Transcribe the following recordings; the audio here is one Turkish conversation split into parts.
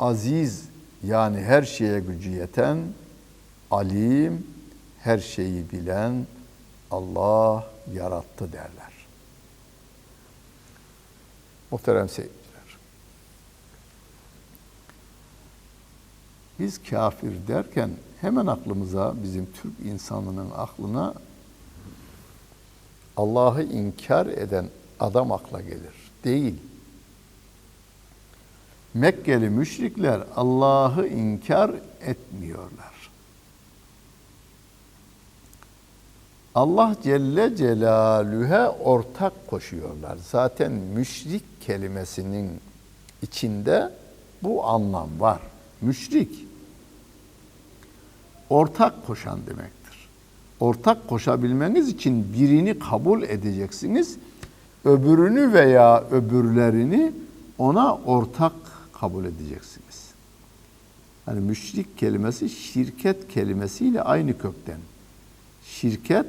aziz yani her şeye gücü yeten, alim, her şeyi bilen Allah yarattı derler. Muhterem seyirciler. Biz kafir derken hemen aklımıza bizim Türk insanının aklına Allah'ı inkar eden adam akla gelir. Değil. Mekkeli müşrikler Allah'ı inkar etmiyorlar. Allah Celle Celaluhu'ya ortak koşuyorlar. Zaten müşrik kelimesinin içinde bu anlam var. Müşrik ortak koşan demektir. Ortak koşabilmeniz için birini kabul edeceksiniz. Öbürünü veya öbürlerini ona ortak kabul edeceksiniz. Yani müşrik kelimesi şirket kelimesiyle aynı kökten. Şirket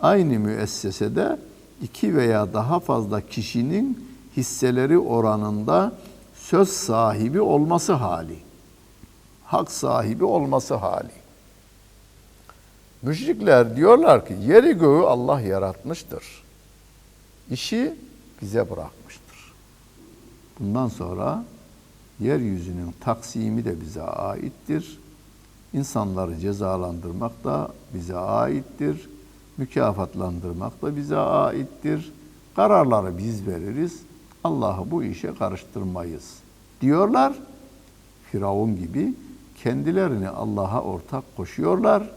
aynı müessesede iki veya daha fazla kişinin hisseleri oranında söz sahibi olması hali. Hak sahibi olması hali. Müşrikler diyorlar ki yeri göğü Allah yaratmıştır. İşi bize bırakmıştır. Bundan sonra yeryüzünün taksimi de bize aittir. İnsanları cezalandırmak da bize aittir. Mükafatlandırmak da bize aittir. Kararları biz veririz. Allah'ı bu işe karıştırmayız. Diyorlar. Firavun gibi kendilerini Allah'a ortak koşuyorlar.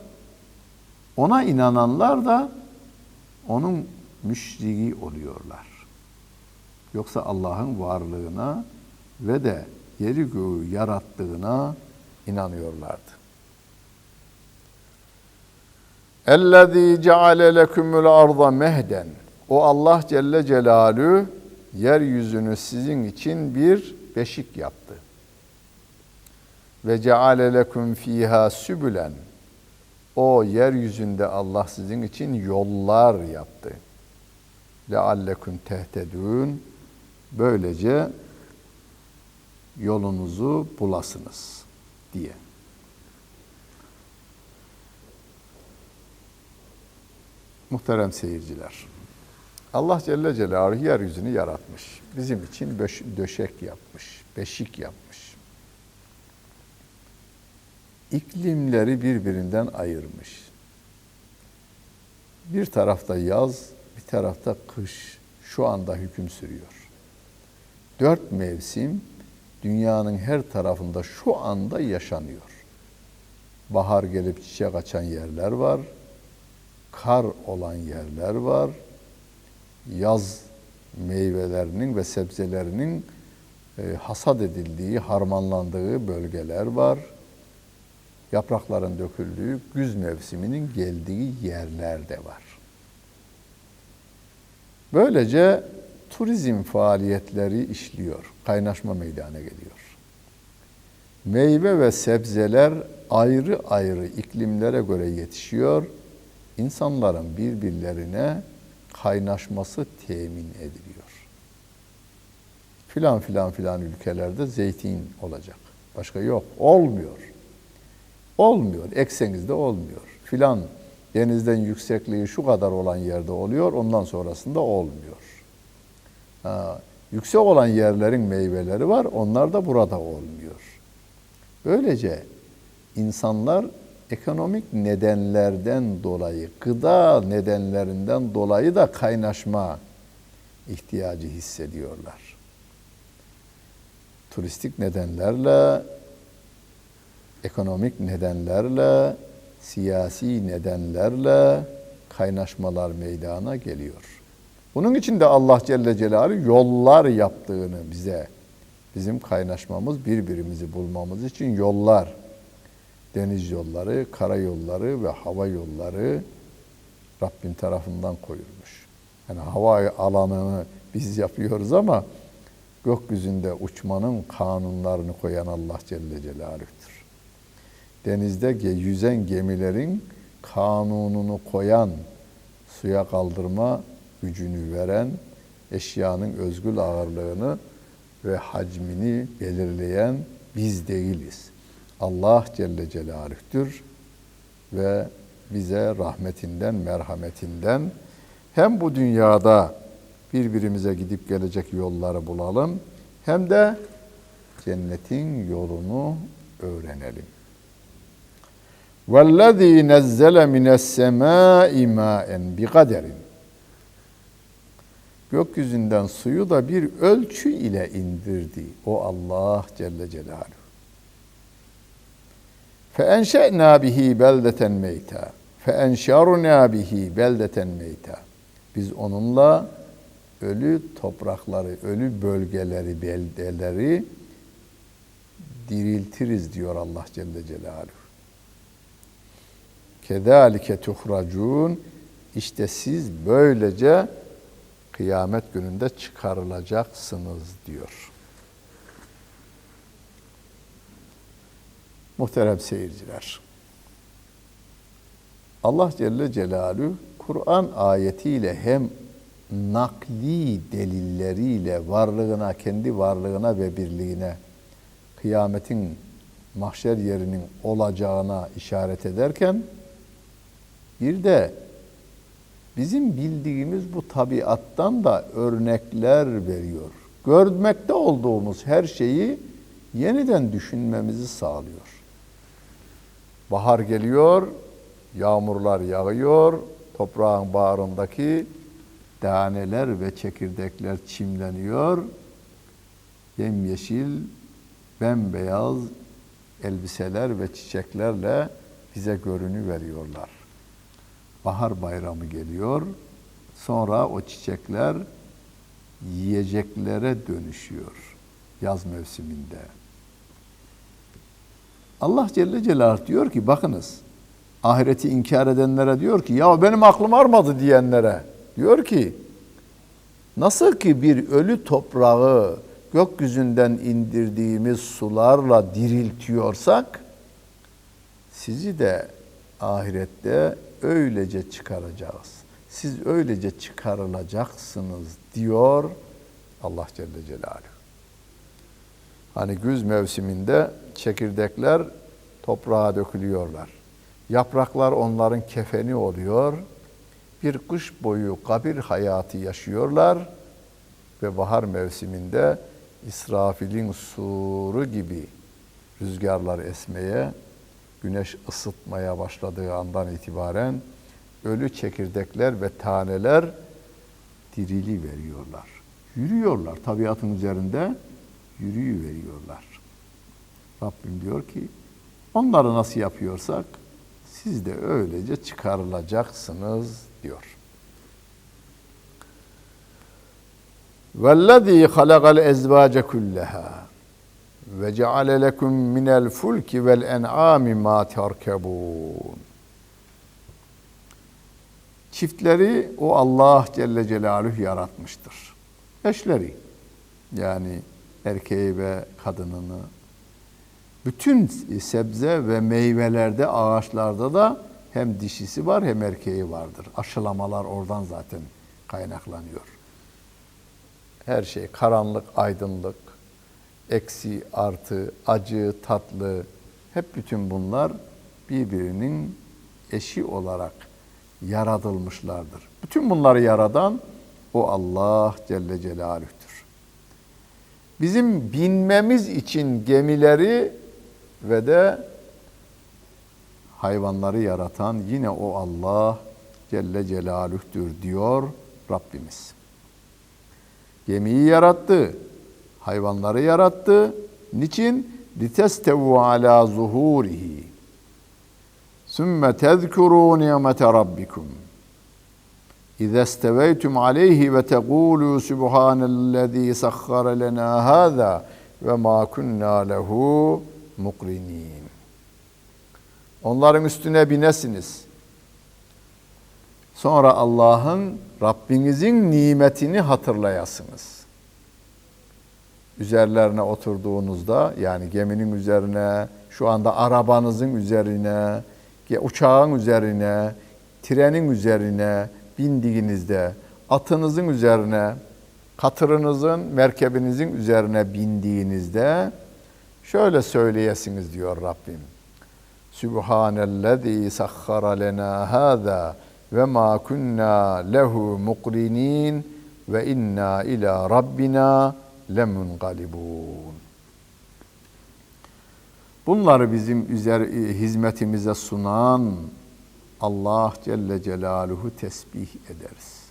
Ona inananlar da onun müşriği oluyorlar. Yoksa Allah'ın varlığına ve de yeri göğü yarattığına inanıyorlardı. Ellezî ceale lekumul arda mehden. O Allah Celle Celalü yeryüzünü sizin için bir beşik yaptı. Ve ceale lekum fiha sübülen. O yeryüzünde Allah sizin için yollar yaptı. Leallekum tehtedun. Böylece yolunuzu bulasınız diye. Muhterem seyirciler. Allah Celle Celaluhu yeryüzünü yaratmış. Bizim için döşek yapmış, beşik yapmış. İklimleri birbirinden ayırmış. Bir tarafta yaz, bir tarafta kış şu anda hüküm sürüyor. Dört mevsim dünyanın her tarafında şu anda yaşanıyor. Bahar gelip çiçek açan yerler var, kar olan yerler var, yaz meyvelerinin ve sebzelerinin e, hasat edildiği, harmanlandığı bölgeler var. Yaprakların döküldüğü güz mevsiminin geldiği yerler de var. Böylece turizm faaliyetleri işliyor, kaynaşma meydana geliyor. Meyve ve sebzeler ayrı ayrı iklimlere göre yetişiyor. İnsanların birbirlerine kaynaşması temin ediliyor. Filan filan filan ülkelerde zeytin olacak. Başka yok. Olmuyor. Olmuyor. Eksenizde olmuyor. Filan denizden yüksekliği şu kadar olan yerde oluyor. Ondan sonrasında olmuyor. Ha, yüksek olan yerlerin meyveleri var. Onlar da burada olmuyor. Böylece insanlar ekonomik nedenlerden dolayı, gıda nedenlerinden dolayı da kaynaşma ihtiyacı hissediyorlar. Turistik nedenlerle, ekonomik nedenlerle, siyasi nedenlerle kaynaşmalar meydana geliyor. Bunun için de Allah Celle Celaluhu yollar yaptığını bize, bizim kaynaşmamız, birbirimizi bulmamız için yollar, deniz yolları, karayolları ve hava yolları Rabbin tarafından koyulmuş. Yani hava alanını biz yapıyoruz ama gökyüzünde uçmanın kanunlarını koyan Allah Celle Celaluh'tür. Denizde yüzen gemilerin kanununu koyan, suya kaldırma gücünü veren, eşyanın özgül ağırlığını ve hacmini belirleyen Biz değiliz. Allah Celle Celaluh'tür ve bize rahmetinden, merhametinden hem bu dünyada birbirimize gidip gelecek yolları bulalım hem de cennetin yolunu öğrenelim. وَالَّذ۪ي نَزَّلَ مِنَ السَّمَاءِ مَاءً بِقَدَرٍ Gökyüzünden suyu da bir ölçü ile indirdi. O Allah Celle Celaluhu. فَاَنْشَأْنَا بِهِ بَلْدَةً مَيْتًا فَاَنْشَرُنَا بِهِ بَلْدَةً مَيْتًا Biz onunla ölü toprakları, ölü bölgeleri, beldeleri diriltiriz diyor Allah Celle Celaluhu. Kedalike tuhracun işte siz böylece kıyamet gününde çıkarılacaksınız diyor. Muhterem seyirciler. Allah Celle Celaluhu Kur'an ayetiyle hem nakli delilleriyle varlığına, kendi varlığına ve birliğine, kıyametin mahşer yerinin olacağına işaret ederken bir de bizim bildiğimiz bu tabiattan da örnekler veriyor. Görmekte olduğumuz her şeyi yeniden düşünmemizi sağlıyor. Bahar geliyor, yağmurlar yağıyor, toprağın bağrındaki taneler ve çekirdekler çimleniyor. Yemyeşil, bembeyaz elbiseler ve çiçeklerle bize görünü veriyorlar. Bahar bayramı geliyor. Sonra o çiçekler yiyeceklere dönüşüyor yaz mevsiminde. Allah Celle Celaluhu diyor ki bakınız ahireti inkar edenlere diyor ki ya benim aklım armadı diyenlere diyor ki nasıl ki bir ölü toprağı gökyüzünden indirdiğimiz sularla diriltiyorsak sizi de ahirette öylece çıkaracağız. Siz öylece çıkarılacaksınız diyor Allah Celle Celaluhu. Hani güz mevsiminde çekirdekler toprağa dökülüyorlar. Yapraklar onların kefeni oluyor. Bir kış boyu kabir hayatı yaşıyorlar ve bahar mevsiminde İsrafil'in suru gibi rüzgarlar esmeye, güneş ısıtmaya başladığı andan itibaren ölü çekirdekler ve taneler dirili veriyorlar. Yürüyorlar tabiatın üzerinde yürüyü veriyorlar. Rabbim diyor ki onları nasıl yapıyorsak siz de öylece çıkarılacaksınız diyor. Vellezî halakal ezvâce kullaha ve ceale lekum minel fulki vel en'ami ma terkebun. Çiftleri o Allah Celle Celaluhu yaratmıştır. Eşleri yani erkeği ve kadınını bütün sebze ve meyvelerde, ağaçlarda da hem dişisi var hem erkeği vardır. Aşılamalar oradan zaten kaynaklanıyor. Her şey karanlık, aydınlık, eksi, artı, acı, tatlı hep bütün bunlar birbirinin eşi olarak yaratılmışlardır. Bütün bunları yaradan o Allah Celle Celaluh'tür. Bizim binmemiz için gemileri ve de hayvanları yaratan yine o Allah Celle Celaluh'tür diyor Rabbimiz. Gemiyi yarattı, hayvanları yarattı. Niçin? لِتَسْتَوُوا عَلَى ظُهُورِهِ ثُمَّ تَذْكُرُوا نِعْمَةَ رَبِّكُمْ إِذَا اسْتَوَيْتُمْ عَلَيْهِ وَتَقُولُوا سُبْحَانَ الَّذ۪ي سَخَّرَ لَنَا هَذَا وَمَا كُنَّا لَهُ mukrinin. Onların üstüne binesiniz. Sonra Allah'ın Rabbinizin nimetini hatırlayasınız. Üzerlerine oturduğunuzda yani geminin üzerine, şu anda arabanızın üzerine, uçağın üzerine, trenin üzerine bindiğinizde, atınızın üzerine, katırınızın, merkebinizin üzerine bindiğinizde Şöyle söyleyesiniz diyor Rabbim. Sübhanellezî sahhara lena hâzâ ve ma kunna lehu muqrinin ve inna ila rabbina lemunqalibun. Bunları bizim üzer hizmetimize sunan Allah Celle Celaluhu tesbih ederiz.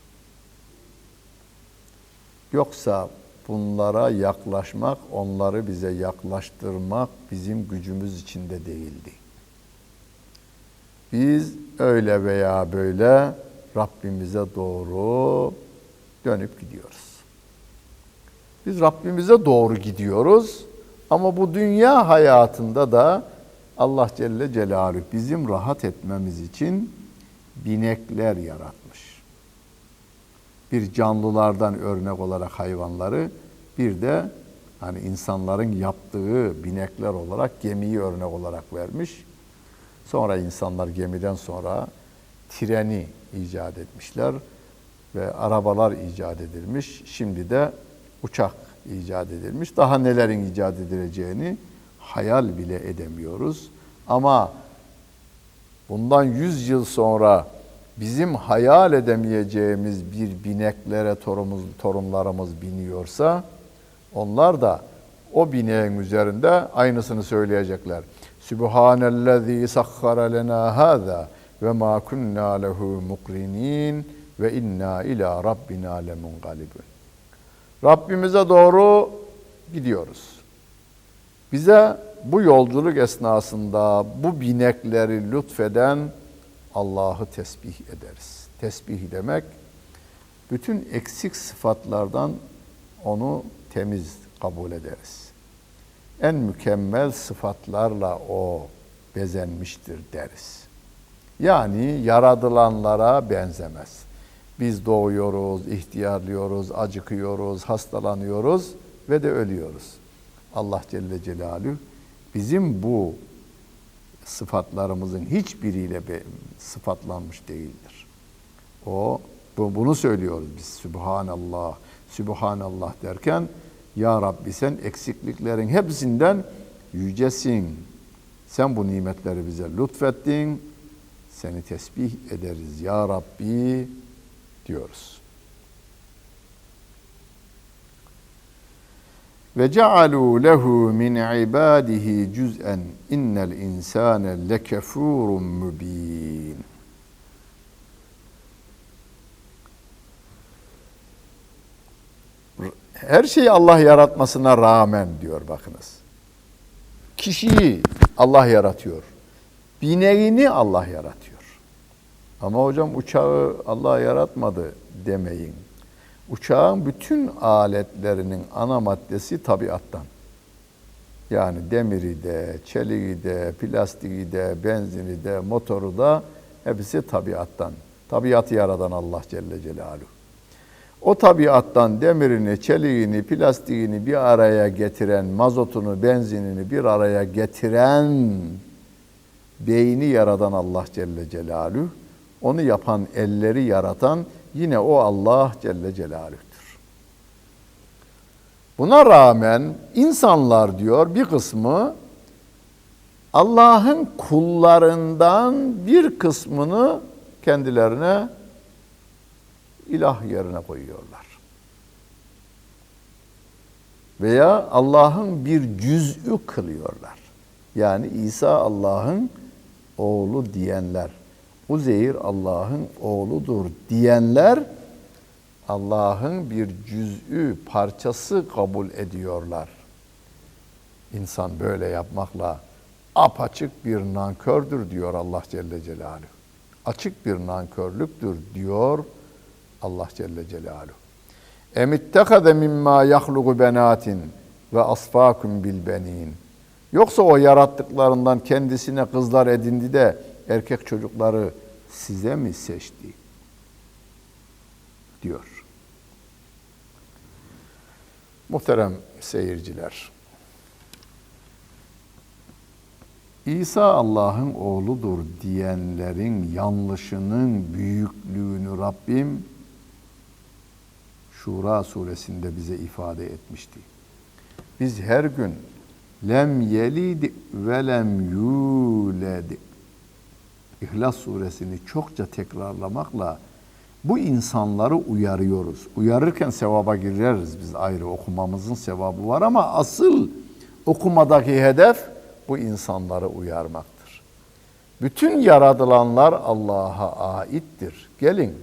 Yoksa bunlara yaklaşmak, onları bize yaklaştırmak bizim gücümüz içinde değildi. Biz öyle veya böyle Rabbimize doğru dönüp gidiyoruz. Biz Rabbimize doğru gidiyoruz ama bu dünya hayatında da Allah Celle Celaluhu bizim rahat etmemiz için binekler yaratmış. Bir canlılardan örnek olarak hayvanları, bir de hani insanların yaptığı binekler olarak gemiyi örnek olarak vermiş. Sonra insanlar gemiden sonra treni icat etmişler ve arabalar icat edilmiş. Şimdi de uçak icat edilmiş. Daha nelerin icat edileceğini hayal bile edemiyoruz. Ama bundan 100 yıl sonra bizim hayal edemeyeceğimiz bir bineklere torumuz, torunlarımız biniyorsa onlar da o bineğin üzerinde aynısını söyleyecekler. Sübhanellezî sahhara lena hâzâ ve mâ kunnâ lehu mukrinin ve inna ila rabbina lemunqalibun. Rabbimize doğru gidiyoruz. Bize bu yolculuk esnasında bu binekleri lütfeden Allah'ı tesbih ederiz. Tesbih demek bütün eksik sıfatlardan onu temiz kabul ederiz. En mükemmel sıfatlarla o bezenmiştir deriz. Yani yaradılanlara benzemez. Biz doğuyoruz, ihtiyarlıyoruz, acıkıyoruz, hastalanıyoruz ve de ölüyoruz. Allah Celle Celaluhu bizim bu sıfatlarımızın hiçbiriyle sıfatlanmış değildir. O bunu söylüyoruz biz. Sübhanallah, Sübhanallah derken Ya Rabbi sen eksikliklerin hepsinden yücesin. Sen bu nimetleri bize lütfettin. Seni tesbih ederiz Ya Rabbi diyoruz. Ve cealu lehu min ibadihi cüz'en innel insane lekefurun mübin. Her şeyi Allah yaratmasına rağmen diyor bakınız. Kişiyi Allah yaratıyor. Bineğini Allah yaratıyor. Ama hocam uçağı Allah yaratmadı demeyin. Uçağın bütün aletlerinin ana maddesi tabiattan. Yani demiri de, çeliği de, plastiği de, benzini de, motoru da hepsi tabiattan. Tabiatı yaradan Allah Celle Celaluhu. O tabiattan demirini, çeliğini, plastiğini bir araya getiren, mazotunu, benzinini bir araya getiren beyni yaradan Allah Celle Celaluhu. Onu yapan elleri yaratan yine o Allah Celle Celaluh'tür. Buna rağmen insanlar diyor bir kısmı Allah'ın kullarından bir kısmını kendilerine ilah yerine koyuyorlar. Veya Allah'ın bir cüz'ü kılıyorlar. Yani İsa Allah'ın oğlu diyenler. Uzeyr Allah'ın oğludur diyenler Allah'ın bir cüz'ü parçası kabul ediyorlar. İnsan böyle yapmakla apaçık bir nankördür diyor Allah Celle Celaluhu. Açık bir nankörlüktür diyor Allah Celle Celaluhu. Emittekade mimma yahlugu benatin ve asfakum bil benin. Yoksa o yarattıklarından kendisine kızlar edindi de erkek çocukları size mi seçti? diyor. Muhterem seyirciler. İsa Allah'ın oğludur diyenlerin yanlışının büyüklüğünü Rabbim Şura suresinde bize ifade etmişti. Biz her gün lem yelid ve lem yuled. İhlas suresini çokça tekrarlamakla bu insanları uyarıyoruz. Uyarırken sevaba gireriz biz ayrı okumamızın sevabı var ama asıl okumadaki hedef bu insanları uyarmaktır. Bütün yaratılanlar Allah'a aittir. Gelin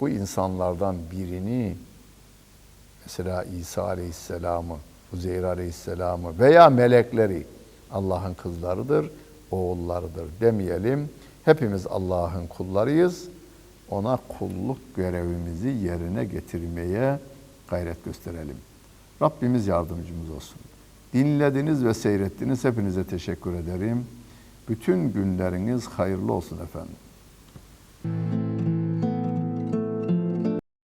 bu insanlardan birini mesela İsa Aleyhisselam'ı, Uzeyr Aleyhisselam'ı veya melekleri Allah'ın kızlarıdır, oğullarıdır demeyelim. Hepimiz Allah'ın kullarıyız. Ona kulluk görevimizi yerine getirmeye gayret gösterelim. Rabbimiz yardımcımız olsun. Dinlediniz ve seyrettiniz. Hepinize teşekkür ederim. Bütün günleriniz hayırlı olsun efendim.